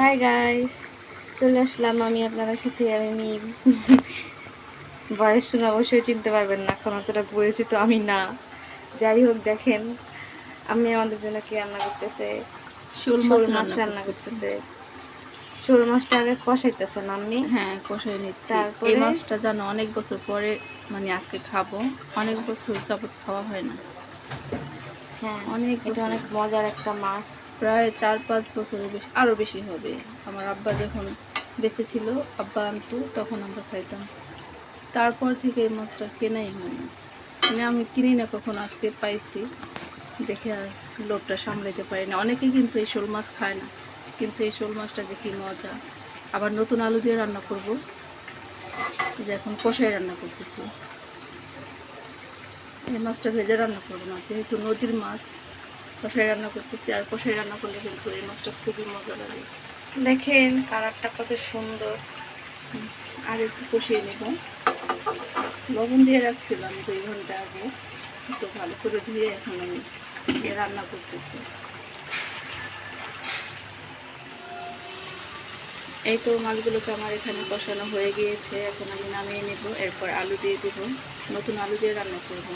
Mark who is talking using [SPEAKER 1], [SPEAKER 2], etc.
[SPEAKER 1] Hi guys চলে আসলাম আমি আপনাদের সাথে আমি মিম। বয়স শুনে অবশ্যই চিনতে পারবেন না কারণ অতটা পরিচিত আমি না। যাই হোক দেখেন আমি আমাদের জন্য কি রান্না করতেছে?
[SPEAKER 2] শোল মাছ
[SPEAKER 1] রান্না করতেছে। শোল মাছটা আগে কষাইতেছেন আপনি?
[SPEAKER 2] হ্যাঁ কষাই নিচ্ছি? এই মাছটা জানো অনেক বছর পরে মানে আজকে খাব। অনেক বছর যাবত খাওয়া হয় না। অনেক
[SPEAKER 1] এটা অনেক মজার একটা মাছ।
[SPEAKER 2] প্রায় চার পাঁচ বছরের বেশি আরও বেশি হবে। আমার আব্বা যখন বেঁচে ছিল আব্বা আনতো তখন আমরা খাইতাম। তারপর থেকে এই মাছটা কেনাই হয় না। মানে আমি কিনি না কখন আজকে পাইছি। দেখে আর লোভটা সামলাইতে পারি না। অনেকে কিন্তু এই শোল মাছ খায় না। কিন্তু এই শোল মাছটা দেখি মজা। আবার নতুন আলু দিয়ে রান্না করব। যে এখন কষাই রান্না করতেছি। এই মাছটা ভেজে রান্না করব না যেহেতু নদীর মাছ কষাই রান্না করতেছি আর কষাই রান্না করলে কিন্তু এই মাছটা খুবই মজা লাগে।
[SPEAKER 1] দেখেন কালারটা কত সুন্দর।
[SPEAKER 2] আর একটু কষিয়ে নেব। লবণ দিয়ে রাখছিলাম দুই ঘণ্টা আগে একটু ভালো করে ধুয়ে এখন আমি রান্না করতেছি। এই তো মাছগুলোকে আমার এখানে কষানো হয়ে গিয়েছে। এখন আমি নামিয়ে নেব, এরপর আলু দিয়ে দেবো। নতুন আলু দিয়ে রান্না করব।